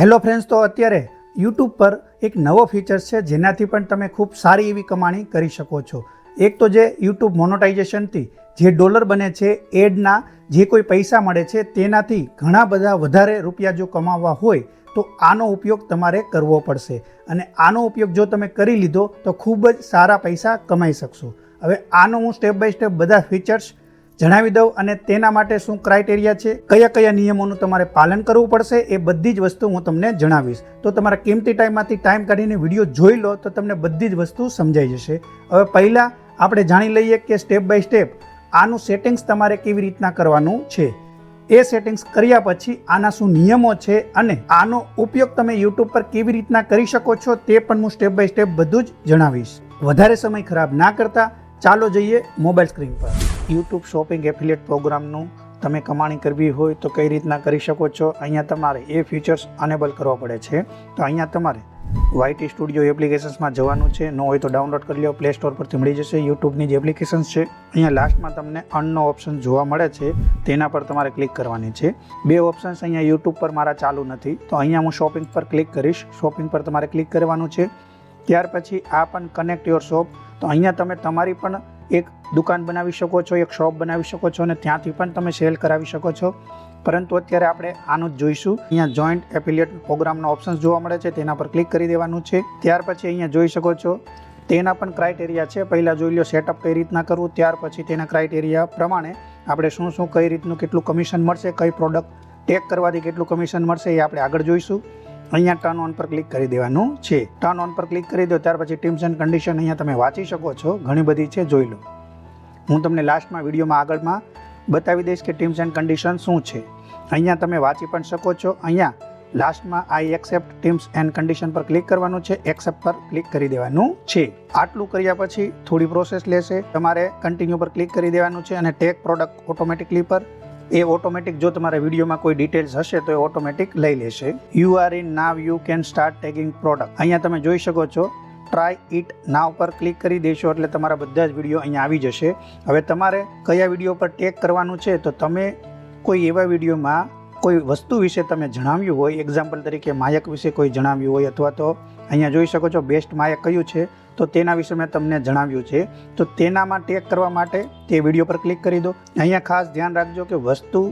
Hello friends તો અત્યારે YouTube પર એક નવો ફીચર્સ છે, જેનાથી પણ તમે ખૂબ સારી એવી કમાણી કરી શકો છો. એક તો જે યુટ્યુબ મોનોટાઇઝેશનથી જે ડોલર બને છે એડના જે કોઈ પૈસા મળે છે, તેનાથી ઘણા બધા વધારે રૂપિયા જો કમાવવા હોય, તો આનો ઉપયોગ તમારે કરવો પડશે. અને આનો ઉપયોગ જો તમે કરી લીધો, તો ખૂબ જ સારા પૈસા કમાઈ શકશો. હવે આનો હું સ્ટેપ બાય સ્ટેપ બધા ફીચર્સ જણાવી દઉં અને તેના માટે શું ક્રાઇટેરિયા છે, કયા કયા નિયમોનું તમારે પાલન કરવું પડશે એ બધી જ વસ્તુ હું તમને જણાવીશ. તો તમારા કિંમતી ટાઈમમાંથી ટાઈમ કાઢીને વીડિયો જોઈ લો તો તમને બધી જ વસ્તુ સમજાઈ જશે. હવે પહેલાં આપણે જાણી લઈએ કે સ્ટેપ બાય સ્ટેપ આનું સેટિંગ્સ તમારે કેવી રીતના કરવાનું છે. એ સેટિંગ્સ કર્યા પછી આના શું નિયમો છે અને આનો ઉપયોગ તમે યુટ્યુબ પર કેવી રીતના કરી શકો છો તે પણ હું સ્ટેપ બાય સ્ટેપ બધું જ જણાવીશ. વધારે સમય ખરાબ ના કરતા ચાલો જઈએ મોબાઈલ સ્ક્રીન પર. યુટ્યુબ શોપિંગ એફિલિએટ પ્રોગ્રામનું તમે કમાણી કરવી હોય તો કઈ રીતના કરી શકો છો? અહીંયા તમારે એ ફીચર્સ અનેબલ કરવા પડે છે. તો અહીંયા તમારે વાયટી સ્ટુડિયો એપ્લિકેશન્સમાં જવાનું છે. ન હોય તો ડાઉનલોડ કરી લો. પ્લે સ્ટોર પરથી મળી જશે યુટ્યુબની જે એપ્લિકેશન્સ છે. અહીંયા લાસ્ટમાં તમને અનનો ઓપ્શન જોવા મળે છે. તેના પર તમારે ક્લિક કરવાની છે. બે ઓપ્શન્સ અહીંયા યુટ્યુબ પર મારા ચાલુ નથી. તો અહીંયા હું શોપિંગ પર ક્લિક કરીશ. શોપિંગ પર તમારે ક્લિક કરવાનું છે. ત્યાર પછી આ પણ કનેક્ટ યોર શોપ. તો અહીંયા તમે તમારી પણ એક દુકાન બનાવી શકો છો, એક શોપ બનાવી શકો છો અને ત્યાંથી પણ તમે સેલ કરાવી શકો છો. પરંતુ અત્યારે આપણે આનું જ જોઈશું. અહીંયા જોઈન્ટ એફિલિએટ પ્રોગ્રામનો ઓપ્શન જોવા મળે છે, તેના પર ક્લિક કરી દેવાનું છે. ત્યાર પછી અહીંયા જોઈ શકો છો, તેના પણ ક્રાઇટેરિયા છે. પહેલાં જોઈ લો સેટઅપ કઈ રીતના કરવું, ત્યાર પછી તેના ક્રાઇટેરિયા પ્રમાણે આપણે શું શું, કઈ રીતનું કેટલું કમિશન મળશે, કઈ પ્રોડક્ટ ટેક કરવાથી કેટલું કમિશન મળશે એ આપણે આગળ જોઈશું. અહીંયા ટર્ન ઓન પર ક્લિક કરી દેવાનું છે. ટર્ન ઓન પર ક્લિક કરી દો, ત્યાર પછી ટીમ્સ એન્ડ કન્ડિશન અહીંયા તમે વાંચી શકો છો. ઘણી બધી છે, જોઈ લો. હું તમને લાસ્ટમાં વિડીયોમાં આગળમાં બતાવી દઈશ કે ટીમ્સ એન્ડ કન્ડિશન શું છે. અહીંયા તમે વાંચી પણ શકો છો. અહીંયા લાસ્ટમાં I accept terms and condition પર ક્લિક કરવાનું છે. એક્સેપ્ટ પર ક્લિક કરી દેવાનું છે. આટલું કર્યા પછી થોડી પ્રોસેસ લેશે. તમારે કન્ટિન્યુ પર ક્લિક કરી દેવાનું છે અને ટેક પ્રોડક્ટ ઓટોમેટિકલી પર એ ઓટોમેટિક જો તમારા વિડીયોમાં કોઈ ડિટેલ્સ હશે તો એ ઓટોમેટિક લઈ લેશે. You are in now you can start tagging product અહીંયા તમે જોઈ શકો છો ટ્રાય ઇટ નાવ પર ક્લિક કરી દેશો એટલે તમારા બધા જ વીડિયો અહીંયા આવી જશે. હવે તમારે કયા વીડિયો પર ટેગ કરવાનું છે તો તમે કોઈ એવા વિડીયોમાં કોઈ વસ્તુ વિશે તમે જણાવ્યું હોય એક્ઝામ્પલ તરીકે માયક વિશે કોઈ જણાવ્યું હોય અથવા તો અહીંયા જોઈ શકો છો બેસ્ટ માયક કયું છે? તો તેના વિશે મેં તમને જણાવ્યું છે. તો તેનામાં ટેગ કરવા માટે તે વીડિયો પર ક્લિક કરી દો. અહીંયા ખાસ ધ્યાન રાખજો કે વસ્તુ,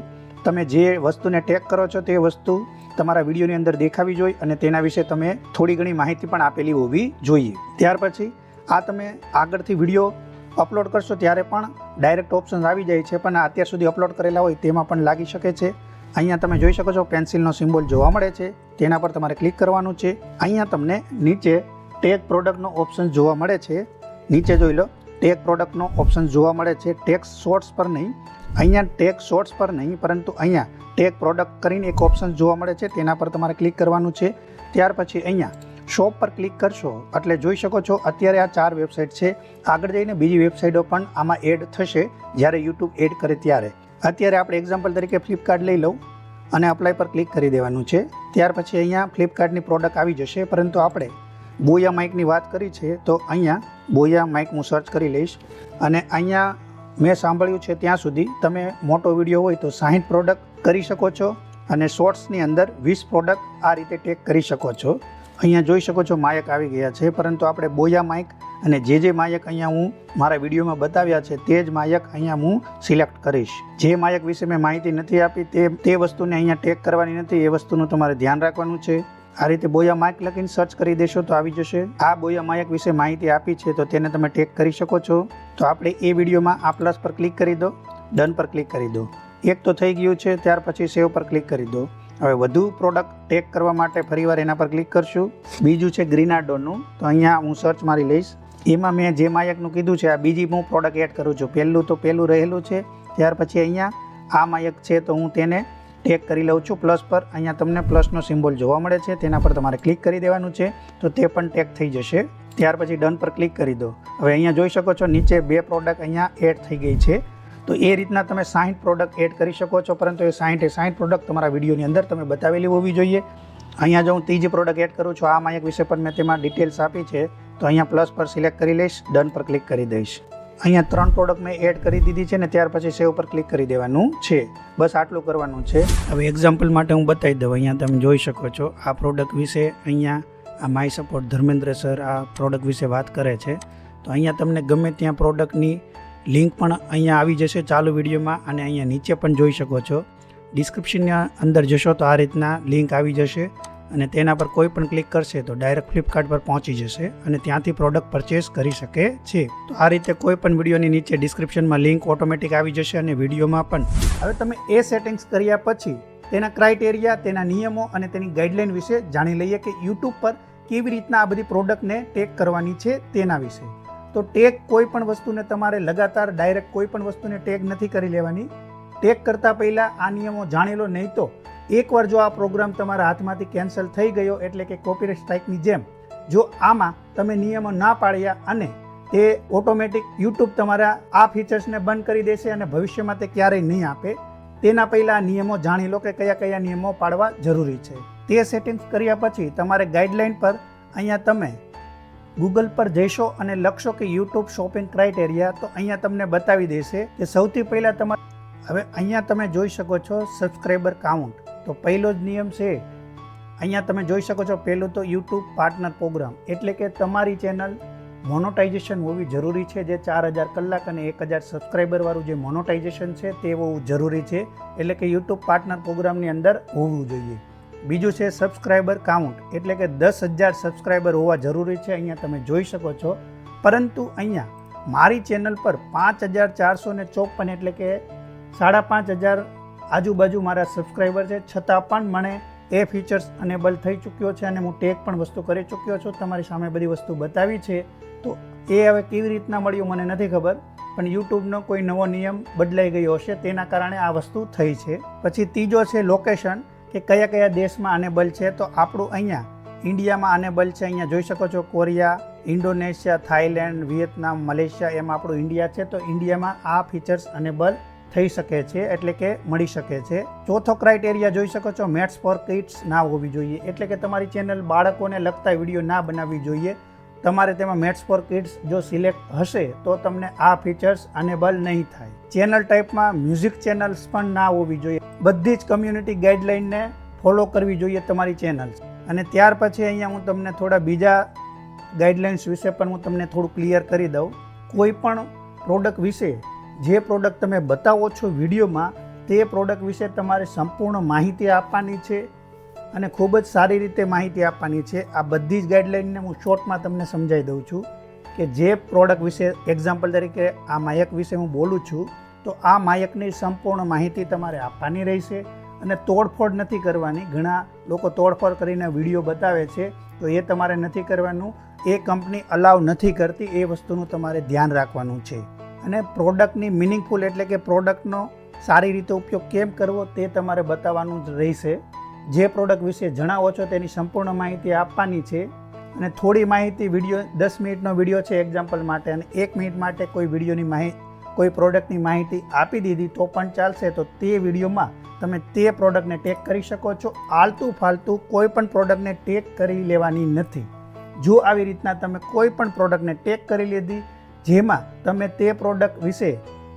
તમે જે વસ્તુને ટેગ કરો છો તે વસ્તુ તમારા વિડીયોની અંદર દેખાવી જોઈએ અને તેના વિશે તમે થોડી ઘણી માહિતી પણ આપેલી હોવી જોઈએ. ત્યાર પછી આ તમે આગળથી વીડિયો અપલોડ કરશો ત્યારે પણ ડાયરેક્ટ ઓપ્શન આવી જાય છે, પણ અત્યાર સુધી અપલોડ કરેલા હોય તેમાં પણ લાગી શકે છે. અહીંયા તમે જોઈ શકો છો પેન્સિલનો સિમ્બોલ જોવા મળે છે. તેના પર તમારે ક્લિક કરવાનું છે. અહીંયા તમને નીચે ટેગ પ્રોડક્ટનો ઓપ્શન જોવા મળે છે. નીચે જોઈ લો ટેગ પ્રોડક્ટનો ઓપ્શન જોવા મળે છે. ટેક્સ શોર્ટ્સ પર નહીં, અહીંયા ટેગ શોર્ટ્સ પર નહીં, પરંતુ અહીંયા ટેગ પ્રોડક્ટ કરીને એક ઓપ્શન જોવા મળે છે. તેના પર તમારે ક્લિક કરવાનું છે. ત્યાર પછી અહીંયા શોપ પર ક્લિક કરશો, એટલે જોઈ શકો છો, અત્યારે આ ચાર વેબસાઇટ છે. આગળ જઈને બીજી વેબસાઇટો પણ આમાં એડ થશે, જ્યારે યુટ્યુબ એડ કરે ત્યારે. અત્યારે આપણે એક્ઝામ્પલ તરીકે ફ્લિપકાર્ટ લઈ લઉં, અને અપ્લાય પર ક્લિક કરી દેવાનું છે. ત્યાર પછી અહીંયા ફ્લિપકાર્ટની પ્રોડક્ટ આવી જશે, પરંતુ આપણે બોયા માઇકની વાત કરી છે, તો અહીંયા બોયા માઇક હું સર્ચ કરી લઈશ. અને અહીંયા મેં સાંભળ્યું છે ત્યાં સુધી તમે મોટો વીડિયો હોય તો સાહીઠ પ્રોડક્ટ કરી શકો છો અને શોર્ટ્સની અંદર વીસ પ્રોડક્ટ આ રીતે ટેક કરી શકો છો. અહીંયા જોઈ શકો છો માયક આવી ગયા છે, પરંતુ આપણે બોયા માઇક અને જે જે માયક અહીંયા હું મારા વિડીયોમાં બતાવ્યા છે તે જ માયક અહીંયા હું સિલેક્ટ કરીશ. જે માયક વિશે મેં માહિતી નથી આપી તે તે વસ્તુને અહીંયા ટેક કરવાની નથી, એ વસ્તુનું તમારે ધ્યાન રાખવાનું છે. આ રીતે બોયા માયક લખીને સર્ચ કરી દેશો તો આવી જશે. આ બોયા માયક વિશે માહિતી આપી છે તો તેને તમે ટેક કરી શકો છો. તો આપણે એ વિડીયોમાં આ પ્લસ પર ક્લિક કરી દો ડન પર ક્લિક કરી દો. એક તો થઈ ગયું છે, ત્યાર પછી સેવ પર ક્લિક કરી દો. હવે વધુ પ્રોડક્ટ ટેક કરવા માટે ફરીવાર એના પર ક્લિક કરશું. બીજું છે ગ્રીનાડોનું, તો અહીંયા હું સર્ચ મારી લઈશ. એમાં મેં જે માયકનું કીધું છે, આ બીજી હું પ્રોડક્ટ એડ કરું છું. પહેલું તો પહેલું રહેલું છે, ત્યાર પછી અહીંયા આ માયક છે તો હું તેને ટેગ કરી લઉં છું પ્લસ પર. અહીંયા તમને પ્લસનો સિમ્બોલ જોવા મળે છે. તેના પર તમારે ક્લિક કરી દેવાનું છે. તો તે પણ ટેગ થઈ જશે. ત્યાર પછી ડન પર ક્લિક કરી દો. હવે અહીંયા જોઈ શકો છો, નીચે બે પ્રોડક્ટ અહીંયા એડ થઈ ગઈ છે. તો એ રીતના તમે સાહીઠ પ્રોડક્ટ એડ કરી શકો છો. પરંતુ એ સાહીઠે સાહીઠ પ્રોડક્ટ તમારા વિડીયોની અંદર તમે બતાવેલી હોવી જોઈએ. અહીંયા જો હું ત્રીજી પ્રોડક્ટ એડ કરું છું, આ માયક વિશે પણ મેં તેમાં ડિટેલ્સ આપી છે. તો અહીંયા પ્લસ પર સિલેક્ટ કરી લઈશ, ડન પર ક્લિક કરી દઈશ. અહીંયા ત્રણ પ્રોડક્ટ મેં એડ કરી દીધી છે ને ત્યાર પછી સેવ પર ક્લિક કરી દેવાનું છે. બસ આટલું કરવાનું છે. હવે એક્ઝામ્પલ માટે હું બતાવી દઉં. અહીંયા તમે જોઈ શકો છો, આ પ્રોડક્ટ વિશે અહીંયા આ માય સપોર્ટ ધર્મેન્દ્ર સર આ પ્રોડક્ટ વિશે વાત કરે છે. તો અહીંયા તમને ગમે ત્યાં પ્રોડક્ટની લિંક પણ અહીંયા આવી જશે ચાલુ વિડીયોમાં અને અહીંયા નીચે પણ જોઈ શકો છો. ડિસ્ક્રિપ્શનના અંદર જશો તો આ રીતના લિંક આવી જશે. અને તેના પર કોઈ પણ ક્લિક કરશે તો ડાયરેક્ટ ફ્લિપકાર્ટ પર પહોંચી જશે અને ત્યાંથી પ્રોડક્ટ પરચેસ કરી શકે છે. તો આ રીતે કોઈ પણ વિડીયોની નીચે ડિસ્ક્રિપ્શનમાં લિંક ઓટોમેટિક આવી જશે અને વિડીયોમાં પણ. હવે તમે એ સેટિંગ્સ કર્યા પછી તેના ક્રાઇટેરિયા, તેના નિયમો અને તેની ગાઈડલાઇન વિશે જાણી લઈએ કે યુટ્યુબ પર કેવી રીતના આ બધી પ્રોડક્ટને ટેક કરવાની છે તેના વિશે. તો ટેગ કોઈ પણ વસ્તુને તમારે લગાતાર ડાયરેક્ટ કોઈ પણ વસ્તુને ટેગ નથી કરી લેવાની. ટેગ કરતાં પહેલાં આ નિયમો જાણી લો, નહીં તો એકવાર જો આ પ્રોગ્રામ તમારા હાથમાંથી કેન્સલ થઈ ગયો એટલે કે કોપીરાઇટ સ્ટ્રાઇકની જેમ, જો આમાં તમે નિયમો ના પાડ્યા અને તે ઓટોમેટિક યુટ્યુબ તમારા આ ફીચર્સને બંધ કરી દેશે અને ભવિષ્યમાં તે ક્યારેય નહીં આપે, તેના પહેલાં આ નિયમો જાણી લો કે કયા કયા નિયમો પાડવા જરૂરી છે. તે સેટિંગ્સ કર્યા પછી તમારે ગાઈડલાઇન પર અહીંયા તમે ગૂગલ પર જઈશો અને લખશો કે યુટ્યુબ શોપિંગ ક્રાઇટેરિયા તો અહીંયા તમને બતાવી દેશે કે સૌથી પહેલાં તમારે હવે અહીંયા તમે જોઈ શકો છો સબસ્ક્રાઈબર કાઉન્ટ તો પહેલો જ નિયમ છે, અહીંયા તમે જોઈ શકો છો, પહેલું તો યુટ્યુબ પાર્ટનર પ્રોગ્રામ. એટલે કે તમારી ચેનલ મોનોટાઇઝેશન હોવી જરૂરી છે, જે ચાર હજાર કલાક અને એક હજાર સબસ્ક્રાઈબરવાળું જે મોનોટાઇઝેશન છે, તે હોવું જરૂરી છે. એટલે કે યુટ્યુબ પાર્ટનર પ્રોગ્રામની અંદર હોવું જોઈએ. બીજું છે સબસ્ક્રાઈબર કાઉન્ટ એટલે કે દસ હજાર સબસ્ક્રાઈબર હોવા જરૂરી છે, અહીંયા તમે જોઈ શકો છો. પરંતુ અહીંયા મારી ચેનલ પર પાંચ હજાર ચારસો ચોપન એટલે કે સાડા પાંચ હજાર આજુબાજુ મારા સબસ્ક્રાઈબર છે. છતાં પણ મને એ ફીચર્સ અનેબલ થઈ ચૂક્યો છે અને હું ટેગ પણ વસ્તુ કરી ચૂક્યો છું. તમારી સામે બધી વસ્તુ બતાવી છે. તો એ હવે કેવી રીતના મળ્યું મને નથી ખબર, પણ યુટ્યુબનો કોઈ નવો નિયમ બદલાઈ ગયો હશે તેના કારણે આ વસ્તુ થઈ છે. પછી ત્રીજો છે લોકેશન કે કયા કયા દેશમાં અનેબલ છે. તો આપણું અહીંયા ઇન્ડિયામાં અનેબલ છે. અહીંયા જોઈ શકો છો Korea, Indonesia Thailand Vietnam, Malaysia એમ આપણું ઇન્ડિયા છે. તો ઇન્ડિયામાં આ ફીચર્સ અનેબલ થઈ શકે છે, એટલે કે મળી શકે છે. ચોથો ક્રાઇટેરિયા જોઈ શકો છો મેથ્સ ફોર કિડ્સ ના હોવી જોઈએ. એટલે કે તમારી ચેનલ બાળકોને લગતા વીડિયો ના બનાવવી જોઈએ. તમારે તેમાં મેથ્સ ફોર કિડ્સ જો સિલેક્ટ હશે, તો તમને આ ફીચર્સ અનેબલ નહીં થાય. ચેનલ ટાઈપમાં મ્યુઝિક ચેનલ્સ પણ ના હોવી જોઈએ. બધી જ કમ્યુનિટી ગાઈડલાઇનને ફોલો કરવી જોઈએ તમારી ચેનલ્સ અને ત્યાર પછી અહીંયા હું તમને થોડા બીજા ગાઈડલાઇન્સ વિશે પણ હું તમને થોડું ક્લિયર કરી દઉં. કોઈ પણ પ્રોડક્ટ વિશે જે પ્રોડક્ટ તમે બતાવો છો વિડીયોમાં, તે પ્રોડક્ટ વિશે તમારે સંપૂર્ણ માહિતી આપવાની છે અને ખૂબ જ સારી રીતે માહિતી આપવાની છે. આ બધી જ ગાઈડલાઇનને હું શોર્ટમાં તમને સમજાવી દઉં છું કે જે પ્રોડક્ટ વિશે, એક્ઝામ્પલ તરીકે આ માયક વિશે હું બોલું છું, તો આ માયકની સંપૂર્ણ માહિતી તમારે આપવાની રહેશે અને તોડફોડ નથી કરવાની. ઘણા લોકો તોડફોડ કરીને વીડિયો બતાવે છે, તો એ તમારે નથી કરવાનું. એ કંપની અલાવ નથી કરતી, એ વસ્તુનું તમારે ધ્યાન રાખવાનું છે. અને પ્રોડક્ટની મિનિંગફુલ એટલે કે પ્રોડક્ટનો સારી રીતે ઉપયોગ કેમ કરવો તે તમારે બતાવવાનું જ રહેશે. જે પ્રોડક્ટ વિશે જણાવો છો તેની સંપૂર્ણ માહિતી આપવાની છે. અને થોડી માહિતી વીડિયો, દસ મિનિટનો વીડિયો છે એક્ઝામ્પલ માટે અને એક મિનિટ માટે કોઈ વિડીયોની માહિતી કોઈ પ્રોડક્ટની માહિતી આપી દીધી તો પણ ચાલશે તો તે વિડીયોમાં તમે તે પ્રોડક્ટને ટેક કરી શકો છો. આલતું ફાલતું કોઈ પણ પ્રોડક્ટને ટેક કરી લેવાની નથી. જો આવી રીતના તમે કોઈ પણ પ્રોડક્ટને ટેક કરી લીધી જેમાં તમે તે પ્રોડક્ટ વિશે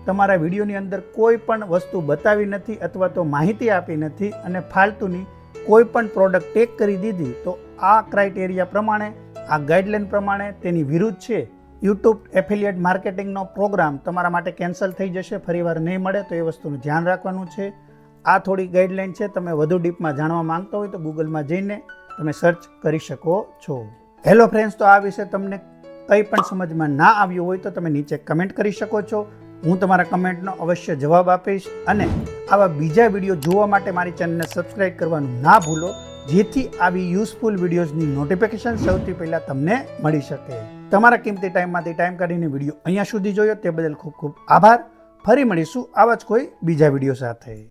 તમારા વિડીયોની અંદર કોઈ પણ વસ્તુ બતાવી નથી અથવા તો માહિતી આપી નથી અને ફાલતુની કોઈ પણ પ્રોડક્ટ ટેક કરી દીધી, તો આ ક્રાઇટેરિયા પ્રમાણે, આ ગાઈડલાઇન પ્રમાણે તેની વિરુદ્ધ છે યુટ્યુબ એફિલિયેટ માર્કેટિંગનો પ્રોગ્રામ તમારા માટે કેન્સલ થઈ જશે, ફરીવાર નહીં મળે તો એ વસ્તુનું ધ્યાન રાખવાનું છે. આ થોડી ગાઈડલાઇન છે, તમે વધુ ડીપમાં જાણવા માંગતા હોય તો ગૂગલમાં જઈને તમે સર્ચ કરી શકો છો. હેલો ફ્રેન્ડ્સ તો આ વિશે તમને કંઈ પણ સમજમાં ના આવ્યું હોય તો તમે નીચે કમેન્ટ કરી શકો છો. હું તમારા કમેન્ટનો અવશ્ય જવાબ આપીશ અને આવા બીજા વીડિયો જોવા માટે મારી ચેનલને સબસ્ક્રાઈબ કરવાનું ના ભૂલો, જેથી આવી યુઝફુલ વિડીયોઝની નોટિફિકેશન સૌથી પહેલાં તમને મળી શકે. તમારા કિંમતી ટાઈમમાંથી ટાઈમ કાઢીને વીડિયો અહીંયા સુધી જોયો તે બદલ ખૂબ ખૂબ આભાર. ફરી મળીશું આવા જ કોઈ બીજા વીડિયો સાથે.